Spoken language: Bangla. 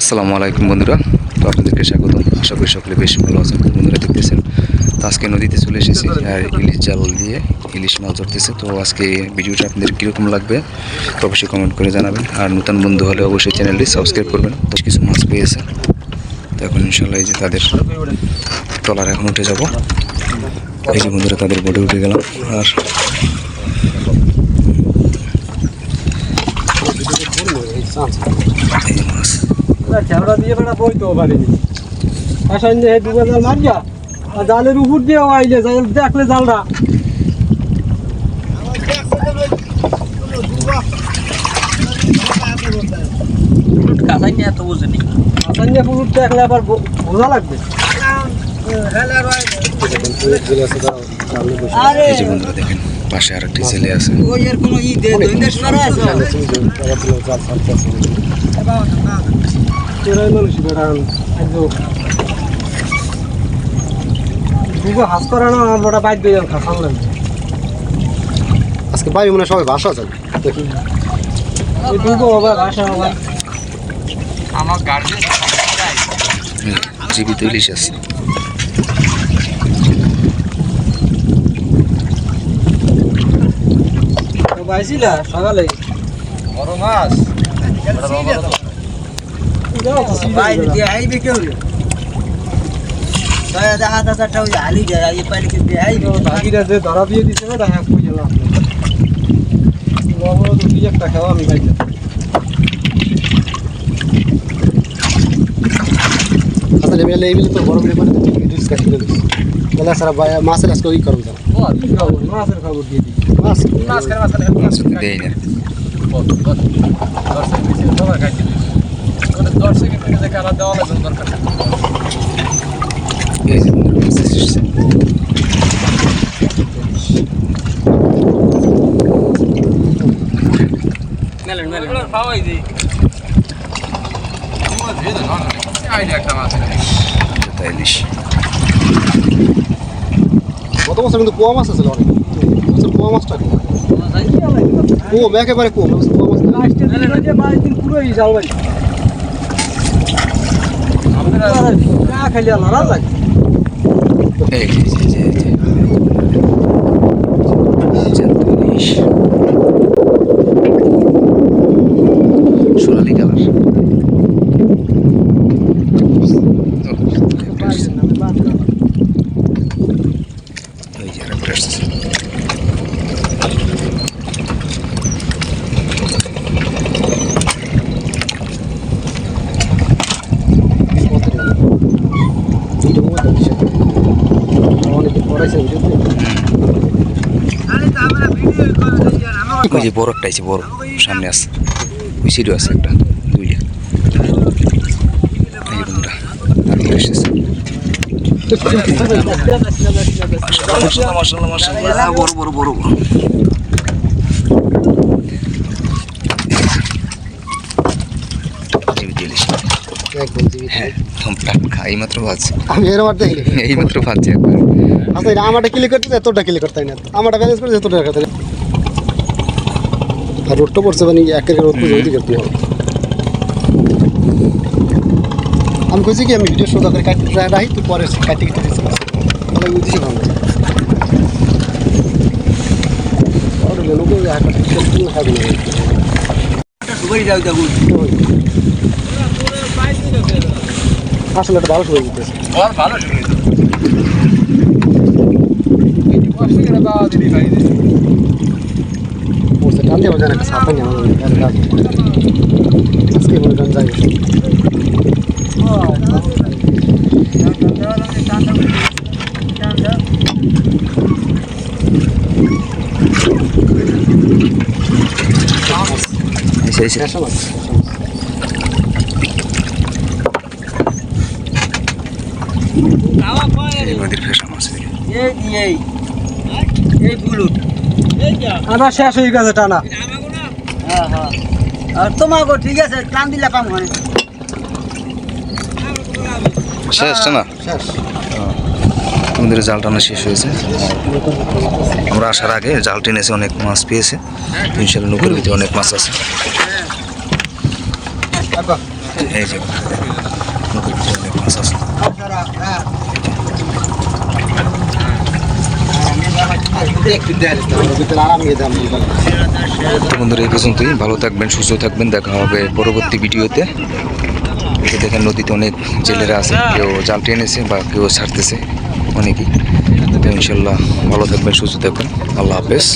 আসসালামু আলাইকুম বন্ধুরা, তো আপনাদেরকে স্বাগত আশা করি সকলে বেশ ভালো আছেন বন্ধুরা দেখতেছেন, তো আজকে নদীতে চলে এসেছি, আর ইলিশ জাল দিয়ে ইলিশ মাছ ধরতেছে। তো আজকে ভিডিওটা আপনাদের কীরকম লাগবে, তো অবশ্যই কমেন্ট করে জানাবেন। আর নতুন বন্ধু হলে অবশ্যই চ্যানেলটি সাবস্ক্রাইব করবেন। তো কিছু মাছ পেয়েছে। তো এখন ইনশাল্লাহ এই যে তাদের ট্রলার এখন উঠে যাব। এই যে বন্ধুরা তাদের বোটে উঠে গেলাম আর খেলা দিয়ে বেড়া বইতেও পারিনি। আসান যে দুটো জাল মারিয়া আর জালের উপর দিয়ে আইলে জাল দেখলে জালটা আসান যে পুকুর দেখলে আবার বোঝা লাগবে। এই যে বন্ধুরা দেখেন পাশে আর একটি ছেলে আছে। বেড়া বড় আজকে ভাই মনে সবাই ভাষা হবে হুম, জীবিত ইলিশ আছে। পাইছিলা সকালে বড় মাছ যাও তো সিধা বেড়া। বাকিরা যে ধরা দিয়ে দিছে না দেখা কই গেলাম লবণ তো কি একটা খাওয়া আমি খাইতে আসলে আমি এই মিলে তো বড় করে মানে রিস্ক কাটি দিল বলে স্যার ভাই মাছের আজকে ওই করুন স্যার কি খাব মাছের খবর দিয়ে দিই। মাছ মাছ দেয় না। এই যে বন্ধুরা মাছ এসেছে। জোতা ইলিশ গত বছর কিন্তু কুয়া মাছ আছে অনেক। বছর কুয়া মাছটা কম। একেবারে কম কুয়া মাছ পুরোই জাল না খাইলে লড়া লাগে এই যে যে যে যে জ্যান্ত ইলিশ সোনালি কালার এই যে আরেকটা আসছে দুটো মোবাইল দেখছি। অনেকে পড়াইছে বুঝলি ওই যে বরফটা আছে বরফ সামনে আছে। ওই আছে একটা দুইটা এই যে বন্ধুরা আর কি এসেছে। মাশাআল্লাহ মাশাআল্লাহ মাশাআল্লাহ। বড় বড় বড় বড়। জীবিত ইলিশ একদম জীবিত। হ্যাঁ একদম টাটকা এইমাত্র ভাজছে। আমি এরকম আর দেখিনি এইমাত্র ভাজছে আমারটা ক্লিক করতে এতটা ক্লিক করতে হয় না আমারটা ব্যালেন্স করে এতটা রাখতে হয়। আর রোডটা পড়ছে মানে একের রোড পুজো ওইদিকে করতে হবে? আমি কইছি কি আমি ভিডিও সোজা করে কাটতে রাখি তুই পরে কাটি কেটে দিচ্ছি তাহলে বুঝছি ভালো আর লোক খাবে না। আসলে একটা ভালো সময় দিতেছে। পড়ছে টান দিয়ে বাজার একটা সাপে নেওয়া যাবে আর রাত আজকে মনে করেন যাই এসে এসে দেড়শো মাছ এই নদীর ফেসা মাছ আনা শেষ হয়ে গেছে টানা। তোমাকে ঠিক আছে টান দিলে পাম হয়। শেষ না শেষ। জাল টানা শেষ হয়েছে। আমরা আসার আগে জাল টেনেছে অনেক মাছ পেয়েছে। ইনশাল্লাহ নৌকার ভিতরে অনেক মাছ আছে। এই যে নৌকার ভিতরে অনেক মাছ আছে ভিতরে আরাম নিয়ে দাম তো বন্ধুরা, এই পর্যন্তই। ভালো থাকবেন, সুস্থ থাকবেন। দেখা হবে পরবর্তী ভিডিওতে। এই দেখেন, নদীতে অনেক জেলেরা আছে। কেউ জাল টেনেছে বা কেউ ছাড়তেছে অনেকেই। তো ইনশাল্লাহ ভালো থাকবেন, সুস্থ থাকবেন। আল্লাহ হাফেজ।